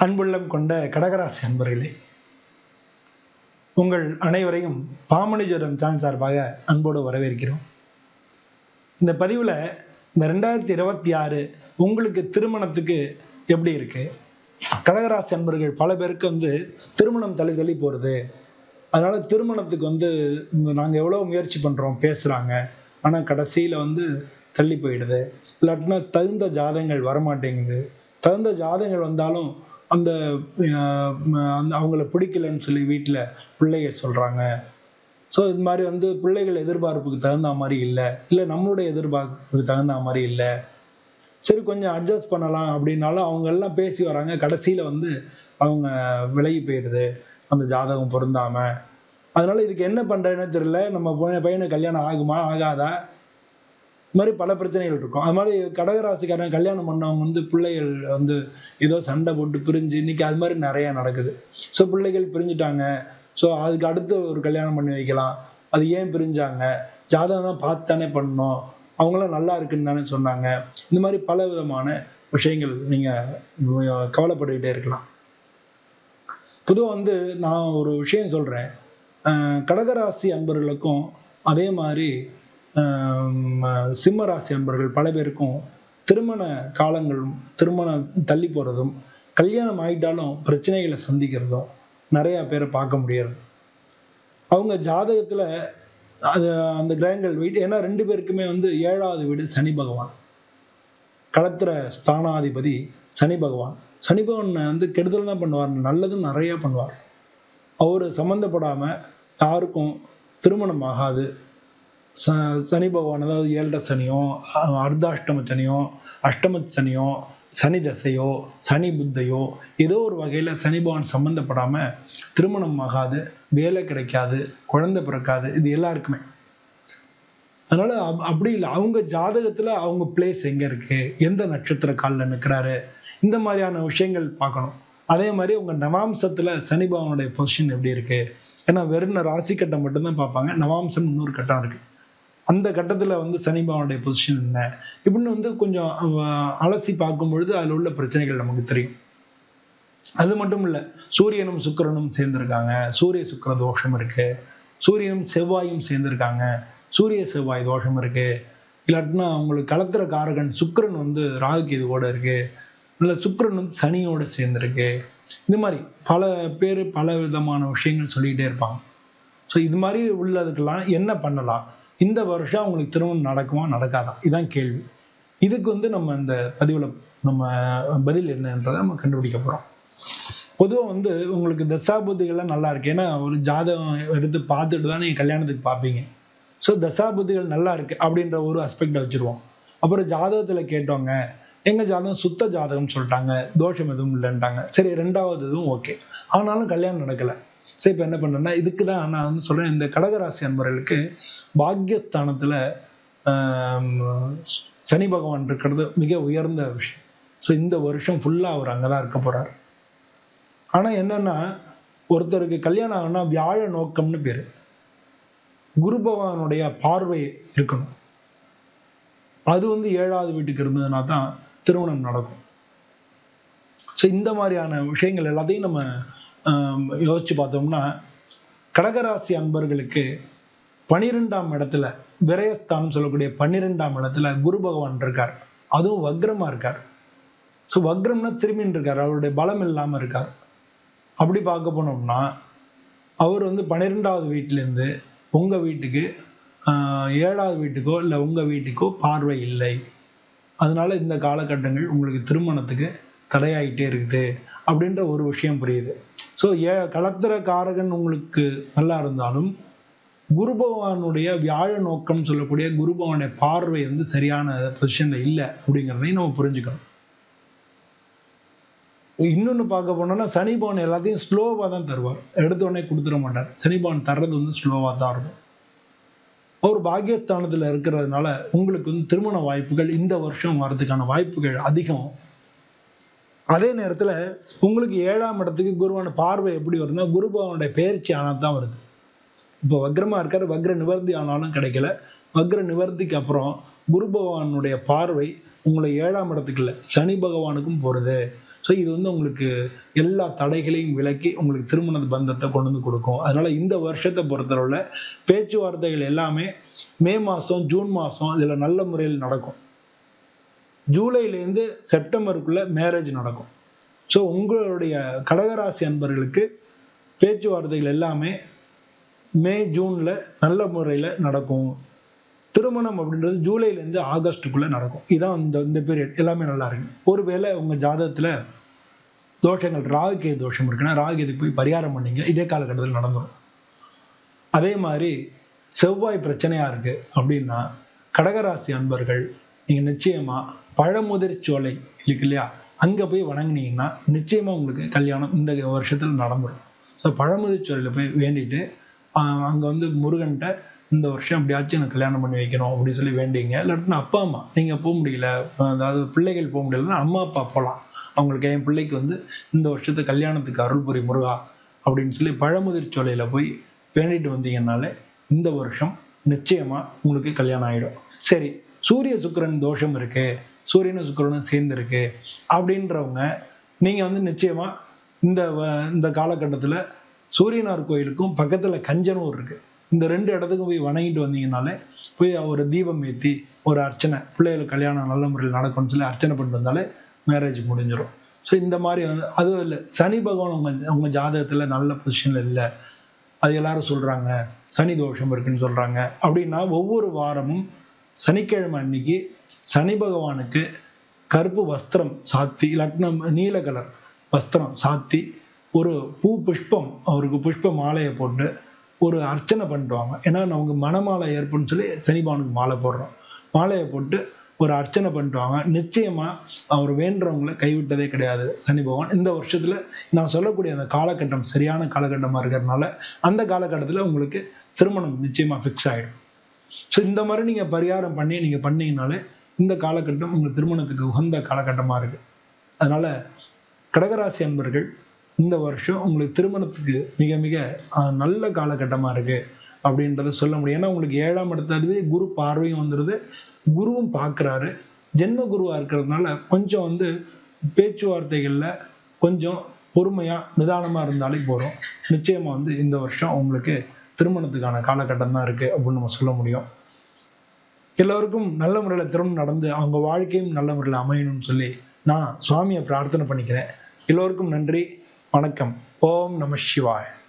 அன்புள்ளம் கொண்ட கடகராசி அன்பர்களே உங்கள் அனைவரையும் பாமணி ஜோரம் சேனல் சார்பாக அன்போடு வரவேற்கிறோம். இந்த பதிவில் இந்த ரெண்டாயிரத்தி இருபத்தி ஆறு உங்களுக்கு திருமணத்துக்கு எப்படி இருக்கு? கடகராசி அன்பர்கள் பல பேருக்கு வந்து திருமணம் தள்ளி தள்ளி போகிறது அதனால திருமணத்துக்கு வந்து நாங்கள் எவ்வளோ முயற்சி பண்ணுறோம் பேசுகிறாங்க ஆனால் கடைசியில் வந்து தள்ளி போயிடுது. இல்லாட்டினா தகுந்த ஜாதகங்கள் வரமாட்டேங்குது. தகுந்த ஜாதகங்கள் வந்தாலும் அந்த அந்த அவங்கள பிடிக்கலன்னு சொல்லி வீட்டில் பிள்ளைய சொல்கிறாங்க ஸோ இது மாதிரி வந்து பிள்ளைகள் எதிர்பார்ப்புக்கு தகுந்த மாதிரி இல்லை. இல்லை நம்மளுடைய எதிர்பார்ப்புக்கு தகுந்த மாதிரி இல்லை. சரி கொஞ்சம் அட்ஜஸ்ட் பண்ணலாம் அப்படின்னாலும் அவங்க எல்லாம் பேசி வராங்க. கடைசியில் வந்து அவங்க விலகி போயிடுது. அந்த ஜாதகம் பொருந்தாமல் அதனால இதுக்கு என்ன பண்ணுறதுன்னு தெரியல. நம்ம பையனை கல்யாணம் ஆகுமா ஆகாதா? இது மாதிரி பல பிரச்சனைகள் இருக்கும். அது மாதிரி கடகராசிக்காரன் கல்யாணம் பண்ணவங்க வந்து பிள்ளைகள் வந்து ஏதோ சண்டை போட்டு பிரிஞ்சு இன்னைக்கு அது மாதிரி நிறைய நடக்குது. ஸோ பிள்ளைகள் பிரிஞ்சுட்டாங்க. ஸோ அதுக்கு அடுத்து ஒரு கல்யாணம் பண்ணி வைக்கலாம். அது ஏன் பிரிஞ்சாங்க? ஜாதகம் தான் பார்த்து தானே பண்ணணும். அவங்களாம் நல்லா இருக்குன்னு தானே சொன்னாங்க. இந்த மாதிரி பல விதமான விஷயங்கள் நீங்கள் கவலைப்பட்டுக்கிட்டே இருக்கலாம். பொதுவாக வந்து நான் ஒரு விஷயம் சொல்கிறேன் கடகராசி அன்பர்களுக்கும் அதே மாதிரி சிம்ம ராசி அன்பர்கள் பல பேருக்கும் திருமண காலங்களும் திருமணம் தள்ளி போகிறதும் கல்யாணம் ஆகிட்டாலும் பிரச்சனைகளை சந்திக்கிறதும் நிறையா பேரை பார்க்க முடியாது. அவங்க ஜாதகத்தில் அது அந்த கிரகங்கள் வீடு ஏன்னா ரெண்டு பேருக்குமே வந்து ஏழாவது வீடு சனி பகவான். களத்திர ஸ்தானாதிபதி சனி பகவான். சனி பகவான் வந்து கெடுதல் தான் பண்ணுவார் நல்லதும் நிறையா பண்ணுவார். அவர் சம்மந்தப்படாமல் யாருக்கும் திருமணம் ஆகாது. ச சனி பகவான் அதாவது ஏழரை சனியோ அர்த்தாஷ்டம சனியோ அஷ்டம சனியோ சனி தசையோ சனி புத்தையோ ஏதோ ஒரு வகையில் சனி பகவான் சம்மந்தப்படாமல் திருமணம் ஆகாது வேலை கிடைக்காது குழந்தை பிறக்காது இது எல்லாருக்குமே. அதனால் அப்- அப்படி இல்லை. அவங்க ஜாதகத்தில் அவங்க பிளேஸ் எங்கே இருக்குது எந்த நட்சத்திர காலில் நிற்கிறாரு இந்த மாதிரியான விஷயங்கள் பார்க்கணும். அதே மாதிரி உங்கள் நவாம்சத்தில் சனி பகவானுடைய பொசிஷன் எப்படி இருக்குது ஏன்னா வெறும் ராசி கட்டம் மட்டும்தான் பார்ப்பாங்க நவாம்சம் இன்னொரு கட்டம் இருக்குது அந்த கட்டத்தில் வந்து சனி பகவானுடைய பொசிஷன் என்ன? இப்படின்னு வந்து கொஞ்சம் அலசி பார்க்கும் பொழுது அதில் உள்ள பிரச்சனைகள் நமக்கு தெரியும். அது மட்டும் இல்லை சூரியனும் சுக்கரனும் சேர்ந்துருக்காங்க. சூரிய சுக்கிர தோஷம் இருக்கு. சூரியனும் செவ்வாயும் சேர்ந்துருக்காங்க. சூரிய செவ்வாய் தோஷம் இருக்கு. இல்லாட்டினா அவங்களுக்கு கலத்துற காரகன் சுக்கிரன் வந்து ராகுகேது கூட இருக்கு. இல்லை சுக்கரன் வந்து சனியோட சேர்ந்துருக்கு. இந்த மாதிரி பல பேர் பல விதமான விஷயங்கள் சொல்லிக்கிட்டே இருப்பாங்க. ஸோ இது மாதிரி உள்ளதுக்கெல்லாம் என்ன பண்ணலாம்? இந்த வருஷம் உங்களுக்கு திருமணம் நடக்குமா நடக்காதா? இதுதான் கேள்வி. இதுக்கு வந்து நம்ம இந்த பதிவில் நம்ம பதில் என்னன்றதை நம்ம கண்டுபிடிக்க போகிறோம் பொதுவாக வந்து உங்களுக்கு தசாபுத்திகள்லாம் நல்லா இருக்கு. ஏன்னா ஒரு ஜாதகம் எடுத்து பார்த்துட்டு தான் நீங்கள் கல்யாணத்துக்கு பார்ப்பீங்க. ஸோ தசாபுத்திகள் நல்லா இருக்கு அப்படின்ற ஒரு அஸ்பெக்டை வச்சுருவோம். அப்புறம் ஜாதகத்தில் கேட்டவங்க எங்கள் ஜாதகம் சுத்த ஜாதகம் சொல்லிட்டாங்க. தோஷம் எதுவும் இல்லைன்ட்டாங்க. சரி ரெண்டாவது இதுவும் ஓகே. ஆனாலும் கல்யாணம் நடக்கலை. சரி இப்போ என்ன பண்ணுறேன்னா இதுக்கு தான் நான் வந்து சொல்கிறேன் இந்த கடகராசி அன்பர்களுக்கு பாக்கியஸ்தானத்தில் சனி பகவான் இருக்கிறது மிக உயர்ந்த விஷயம். ஸோ இந்த வருஷம் ஃபுல்லாக அவர் அங்கே தான் இருக்க போகிறார் ஆனால் என்னென்னா ஒருத்தருக்கு கல்யாணம் ஆகுனா வியாழ நோக்கம்னு பேர். குரு பகவானுடைய பார்வை இருக்கணும். அது வந்து ஏழாவது வீட்டுக்கு இருந்ததுனா தான் திருமணம் நடக்கும். ஸோ இந்த மாதிரியான விஷயங்கள் எல்லாத்தையும் நம்ம யோசித்து யோசிச்சு பார்த்தோம்னா கடகராசி அன்பர்களுக்கு பனிரெண்டாம் இடத்துல விரயஸ்தானம் சொல்லக்கூடிய பன்னிரெண்டாம் இடத்துல குரு பகவான் இருக்கார். அதுவும் வக்ரமா இருக்கார். ஸோ வக்ரம்னா திரும்பின்னு இருக்கார் அவருடைய பலம் இல்லாமல் இருக்கார். அப்படி பார்க்க போனோம்னா அவர் வந்து பன்னிரெண்டாவது வீட்டிலேருந்து உங்கள் வீட்டுக்கு ஏழாவது வீட்டுக்கோ இல்லை உங்கள் வீட்டுக்கோ பார்வை இல்லை. அதனால இந்த காலகட்டங்கள் உங்களுக்கு திருமணத்துக்கு தடையாகிட்டே இருக்குது அப்படின்ற ஒரு விஷயம் புரியுது. ஸோ ஏ கலத்திர காரகன் உங்களுக்கு நல்லா இருந்தாலும் குரு பகவானுடைய வியாழ நோக்கம் சொல்லக்கூடிய குரு பகவானுடைய பார்வை வந்து சரியான பொசிஷனில் இல்லை அப்படிங்கிறதையும் நம்ம புரிஞ்சுக்கணும். இன்னொன்று பார்க்க போனோம்னா சனி பவன் எல்லாத்தையும் ஸ்லோவாக தான் தருவார். எடுத்தோடனே கொடுத்துட மாட்டார். சனி பவன் தர்றது வந்து ஸ்லோவாக தான் இருக்கும். அவர் பாக்கியஸ்தானத்தில் இருக்கிறதுனால உங்களுக்கு வந்து திருமண வாய்ப்புகள் இந்த வருஷம் வரதுக்கான வாய்ப்புகள் அதிகம். அதே நேரத்தில் உங்களுக்கு ஏழாம் இடத்துக்கு குருவான பார்வை எப்படி வருதுன்னா குரு பகவானுடைய பெயர்ச்சி ஆனால் தான் வருது. இப்போ வக்ரமாக இருக்கார். வக்ர நிவர்த்தி ஆனாலும் கிடைக்கல. வக்ர நிவர்த்திக்கு அப்புறம் குரு பகவானுடைய பார்வை உங்களை ஏழாம் இடத்துக்கு இல்லை சனி பகவானுக்கும் போகிறது ஸோ இது வந்து உங்களுக்கு எல்லா தடைகளையும் விலக்கி உங்களுக்கு திருமண பந்தத்தை கொண்டு வந்து கொடுக்கும். அதனால இந்த வருஷத்தை பொறுத்தளவில் பேச்சுவார்த்தைகள் எல்லாமே மே மாதம் ஜூன் மாதம் இதில் நல்ல முறையில் நடக்கும். ஜூலைலேருந்து செப்டம்பருக்குள்ள மேரேஜ் நடக்கும். ஸோ உங்களுடைய கடகராசி அன்பர்களுக்கு பேச்சுவார்த்தைகள் எல்லாமே மே ஜூனில் நல்ல முறையில் நடக்கும். திருமணம் அப்படின்றது ஜூலைலேருந்து ஆகஸ்ட்டுக்குள்ளே நடக்கும். இதான் இந்த இந்த பீரியட் எல்லாமே நல்லா இருக்கு. ஒருவேளை உங்கள் ஜாதகத்தில் தோஷங்கள் ராகுகே தோஷம் இருக்குன்னா ராகுகேது போய் பரிகாரம் பண்ணிங்க இதே காலகட்டத்தில் நடந்துடும் அதே மாதிரி செவ்வாய் பிரச்சனையாக இருக்குது அப்படின்னா கடகராசி அன்பர்கள் நீங்கள் நிச்சயமாக பழமுதிர் சோலை இருக்கு இல்லையா? அங்கே போய் வணங்குனீங்கன்னா நிச்சயமாக உங்களுக்கு கல்யாணம் இந்த வருஷத்தில் நடந்துடும் ஸோ பழமுதிர் சோலையில் போய் வேண்டிட்டு அங்கே வந்து முருகன்கிட்ட இந்த வருஷம் எப்படியாச்சும் எனக்கு கல்யாணம் பண்ணி வைக்கணும் அப்படின்னு சொல்லி வேண்டிங்க. இல்லாட்டினா அப்பா அம்மா நீங்கள் போக முடியல. அதாவது பிள்ளைகள் போக முடியலன்னா அம்மா அப்பா போகலாம் அவங்களுக்கு என் பிள்ளைக்கு வந்து இந்த வருஷத்து கல்யாணத்துக்கு அருள்புரி முருகா அப்படின்னு சொல்லி பழமுதிர் சோலையில் போய் வேண்டிட்டு வந்தீங்கன்னாலே இந்த வருஷம் நிச்சயமாக உங்களுக்கு கல்யாணம் ஆகிடும் சரி சூரிய சுக்கிரன் தோஷம் இருக்குது சூரியனும் சுக்கிரனும் சேர்ந்துருக்கு அப்படின்றவங்க நீங்கள் வந்து நிச்சயமாக இந்த வ- இந்த காலகட்டத்தில் சூரியனார் கோயிலுக்கும் பக்கத்தில் கஞ்சனூர் இருக்கு. இந்த ரெண்டு இடத்துக்கும் போய் வணங்கிட்டு வந்தீங்கனாலே போய் ஒரு தீபம் ஏற்றி ஒரு அர்ச்சனை பிள்ளைகளுக்கு கல்யாணம் நல்ல முறையில் நடக்கும்னு சொல்லி அர்ச்சனை பண்ணிட்டு வந்தாலே மேரேஜ் முடிஞ்சிடும் ஸோ இந்த மாதிரி வந்து அதுவும் இல்லை சனி பகவான் உங்கள் உங்கள் ஜாதகத்தில் நல்ல பொசிஷனில் இல்லை. அது எல்லாரும் சொல்கிறாங்க சனி தோஷம் இருக்குன்னு சொல்கிறாங்க அப்படின்னா ஒவ்வொரு வாரமும் சனிக்கிழமை அன்னைக்கு சனி பகவானுக்கு கருப்பு வஸ்திரம் சாத்தி லக்னம் நீல கலர் வஸ்திரம் சாத்தி ஒரு பூ புஷ்பம் அவருக்கு புஷ்ப மாலையை போட்டு ஒரு அர்ச்சனை பண்ணிடுவாங்க. ஏன்னா நமக்கு மனமாலை ஏற்புன்னு சொல்லி சனிபானுக்கு மாலை போடுறோம். மாலையை போட்டு ஒரு அர்ச்சனை பண்ணிட்டுவாங்க நிச்சயமாக அவர் வேண்டுறவங்களை கைவிட்டதே கிடையாது சனி பகவான். இந்த வருஷத்தில் நான் சொல்லக்கூடிய அந்த காலகட்டம் சரியான காலகட்டமாக இருக்கிறதுனால அந்த காலகட்டத்தில் உங்களுக்கு திருமணம் நிச்சயமாக ஃபிக்ஸ் ஆகிடும் ஸோ இந்த மாதிரி நீங்கள் பரிகாரம் பண்ணி நீங்கள் பண்ணீங்கனாலே இந்த காலகட்டம் உங்கள் திருமணத்துக்கு உகந்த காலகட்டமாக இருக்குது அதனால் கடகராசி அன்பர்கள் இந்த வருஷம் உங்களுக்கு திருமணத்துக்கு மிக மிக நல்ல காலகட்டமாக இருக்குது அப்படின்றத சொல்ல முடியும். ஏன்னா உங்களுக்கு ஏழாம் இடத்துலவே குரு பார்வையும் வந்துடுது குருவும் பார்க்குறாரு. ஜென்ம குருவாக இருக்கிறதுனால கொஞ்சம் வந்து பேச்சுவார்த்தைகளில் கொஞ்சம் பொறுமையாக நிதானமாக இருந்தாலே போதும். நிச்சயமாக வந்து இந்த வருஷம் உங்களுக்கு திருமணத்துக்கான காலகட்டம் தான் இருக்குது அப்படின்னு நம்ம சொல்ல முடியும். எல்லோருக்கும் நல்ல முறையில் திருமணம் நடந்து அவங்க வாழ்க்கையும் நல்ல முறையில் அமையணும்னு சொல்லி நான் சுவாமியை பிரார்த்தனை பண்ணிக்கிறேன். எல்லோருக்கும் நன்றி. வணக்கம். ஓம் நம சிவாய்.